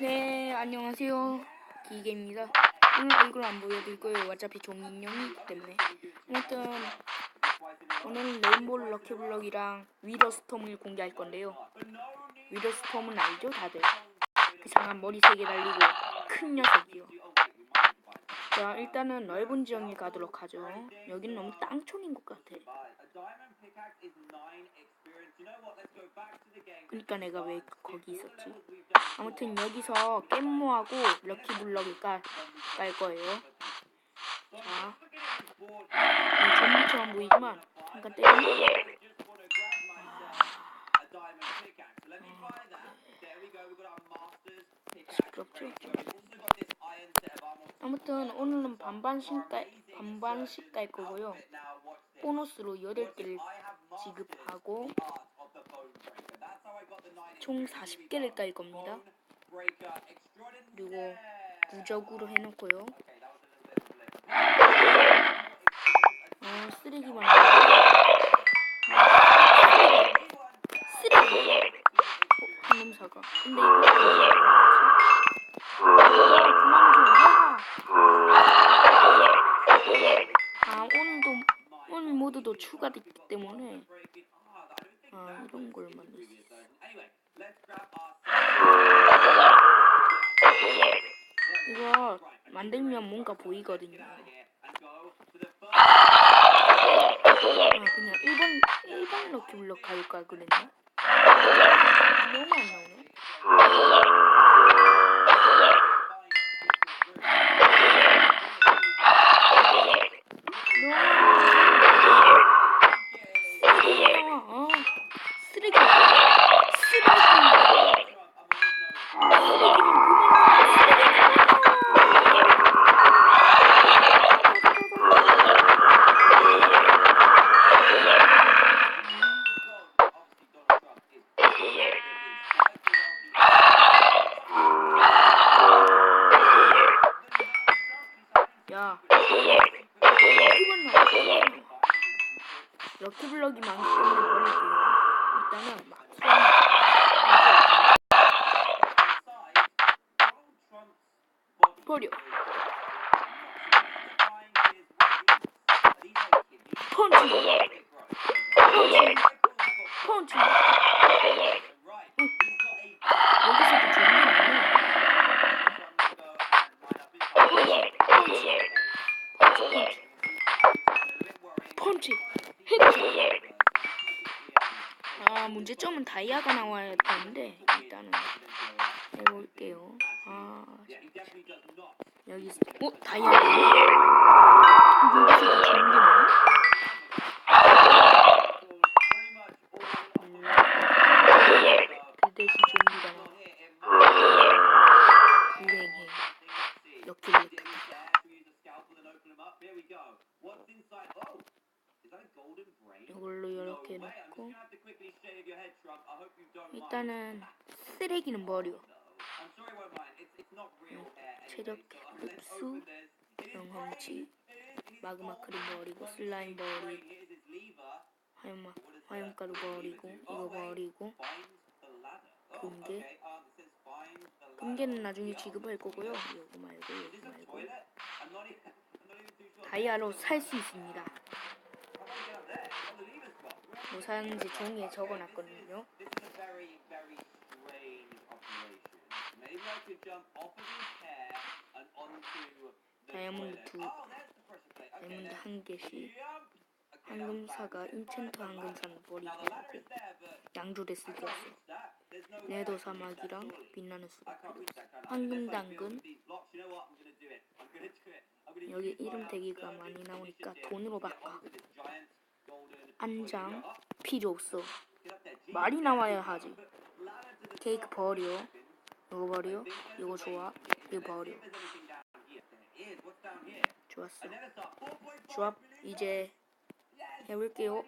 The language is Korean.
네, 안녕하세요. 기계입니다. 오늘 얼굴 안 보여드릴 거예요. 어차피 종인형이기 때문에. 아무튼 오늘 레인보우 럭키블럭이랑 위더스톰을 공개할 건데요. 위더스톰은 알죠, 다들? 그 상한 머리 세 개 달리고 큰 녀석이요. 자, 일단은 넓은 지형에 가도록 하죠. 여긴 너무 땅촌인 것 같아. 그러니까 내가 왜 거기 있었지? 아무튼 여기서 깻모하고 럭키블럭을 깔, 깔 거예요. 자, 이 좀비처럼 보이지만 잠깐 때리면. 아무튼 오늘은 반반씩 깔, 반반씩 깔 거고요. 보너스로 8개를 I have mastered 지급하고 총 experience. 40개를 깔 겁니다. 그리고. 무적으로 해놓고요. 쓰레기만. 쓰레기. 어, 황금사과. 근데 이거 그만 좀 해. 아 오늘도 오늘 모드도 추가됐기 때문에 아 이런 걸 만들 수 있어. 이거 만들면 뭔가 보이거든요. 그냥 일반 일반 럭키 블럭 가볼까 그랬나? 너무 안 나오네. 너무. 아, 쓰레기. 쓰레기. 럭키블럭이 많기 때문에 버릴게요. 일단은 막 버려. 펀치. 펀치. 문제점은 다이아가 나와야 되는데 일단은 해볼게요. 아 여기 어 다이아. 좋은 게 나와? 그 대신 좀비가 나와. 불행해. 럭키블럭. 이걸로 이렇게 놓고 일단은 쓰레기는 버려. 체력 흡수, 경험치, 마그마 크림 버리고 슬라임 버리고 화염마 화염가루 버리고 이거 버리고. 금괴. 금괴는 나중에 지급할 거고요. 이거 말고 이거 말고. 다이아로 살 수 있습니다. 뭐 사는지 종이에 적어놨거든요. 다이아몬드 Oh, 다이아몬드 한 개씩, 황금사가 is there, but 양조대 I 쓸게 can't 없어. reach that. There's no way I 네도 사막이랑. 빛나는 I 수박 can't 필요 reach 없어. that, can I? 황금 Unless I build 당근 these blocks. You know what? I'm gonna do it. I'm gonna do it. I'm gonna 여기 이름 대기가 많이 나오니까 돈으로 바꿔. 안장. 필요 없어. 말이 나와야 하지. 케이크 버려. 이거 버려. 이거 좋아. 이거 버려. 좋았어. Another star. 4.5 조합 million 이제. 해볼게요.